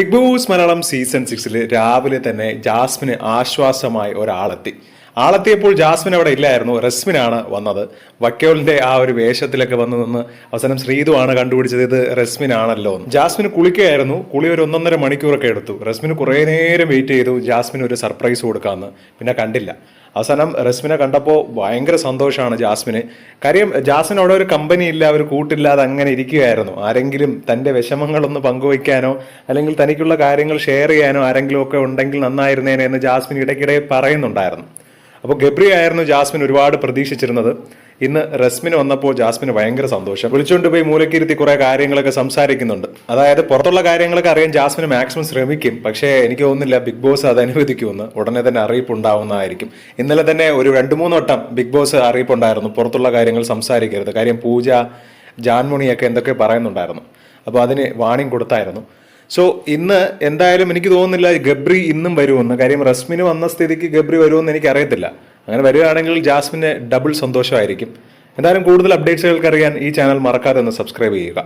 Big boss Malayalam season സിക്സിൽ രാവിലെ തന്നെ ജാസ്മിന് ആശ്വാസമായി ഒരാളെത്തി. ആളെത്തിയപ്പോൾ ജാസ്മിൻ അവിടെ ഇല്ലായിരുന്നു. റസ്മിനാണ് വന്നത്. വക്കോലിന്റെ ആ ഒരു വേഷത്തിലൊക്കെ വന്ന് നിന്ന് അവസാനം ശ്രീതുവാണ് കണ്ടുപിടിച്ചത്. ഇത് റസ്മിനാണല്ലോ. ജാസ്മിന് കുളിക്കുകയായിരുന്നു. കുളി ഒരു ഒന്നൊന്നര മണിക്കൂറൊക്കെ എടുത്തു. റസ്മിന് കുറേ നേരം വെയിറ്റ് ചെയ്തു. ജാസ്മിന് ഒരു സർപ്രൈസ് കൊടുക്കാമെന്ന് പിന്നെ കണ്ടില്ല. അവസാനം റസ്മിനെ കണ്ടപ്പോൾ ഭയങ്കര സന്തോഷമാണ് ജാസ്മിന്. കാര്യം ജാസ്മിൻ അവിടെ ഒരു കമ്പനി ഇല്ല ഒരു കൂട്ടില്ലാതെ അങ്ങനെ ഇരിക്കുകയായിരുന്നു. ആരെങ്കിലും തന്റെ വിഷമങ്ങളൊന്ന് പങ്കുവയ്ക്കാനോ അല്ലെങ്കിൽ തനിക്കുള്ള കാര്യങ്ങൾ ഷെയർ ചെയ്യാനോ ആരെങ്കിലും ഒക്കെ ഉണ്ടെങ്കിൽ നന്നായിരുന്നേനെ എന്ന് ജാസ്മിൻ ഇടയ്ക്കിടെ പറയുന്നുണ്ടായിരുന്നു. അപ്പോൾ ഗബ്രി ആയിരുന്നു ജാസ്മിൻ ഒരുപാട് പ്രതീക്ഷിച്ചിരുന്നത്. ഇന്ന് റസ്മിന് വന്നപ്പോൾ ജാസ്മിന് ഭയങ്കര സന്തോഷം. വിളിച്ചുകൊണ്ട് പോയി മൂലക്കിരുത്തി കുറേ കാര്യങ്ങളൊക്കെ സംസാരിക്കുന്നുണ്ട്. അതായത് പുറത്തുള്ള കാര്യങ്ങളൊക്കെ അറിയാൻ ജാസ്മിന് മാക്സിമം ശ്രമിക്കും. പക്ഷേ എനിക്ക് തോന്നുന്നില്ല ബിഗ് ബോസ് അത് അനുവദിക്കുമെന്ന്. ഉടനെ തന്നെ അറിയിപ്പ് ഉണ്ടാവുന്നതായിരിക്കും. ഇന്നലെ തന്നെ ഒരു രണ്ട് മൂന്ന് വട്ടം ബിഗ് ബോസ് അറിയിപ്പുണ്ടായിരുന്നു. പുറത്തുള്ള കാര്യങ്ങൾ സംസാരിക്കരുത്. കാര്യം പൂജ ജാൻമുണിയൊക്കെ എന്തൊക്കെ പറയുന്നുണ്ടായിരുന്നു. അപ്പോൾ അതിന് വാണിംഗ് കൊടുത്തായിരുന്നു. സോ ഇന്ന് എന്തായാലും എനിക്ക് തോന്നുന്നില്ല ഗബ്രി ഇന്നും വരുമെന്ന്. കാര്യം റസ്മിന് വന്ന സ്ഥിതിക്ക് ഗബ്രി വരുമെന്ന് എനിക്ക് അറിയത്തില്ല അങ്ങനെ വരികയാണെങ്കിൽ ജാസ്മിന് ഡബിൾ സന്തോഷമായിരിക്കും. എന്തായാലും കൂടുതൽ അപ്ഡേറ്റ്സുകൾക്ക് അറിയാൻ ഈ ചാനൽ മറക്കാതെ ഒന്ന് സബ്സ്ക്രൈബ് ചെയ്യുക.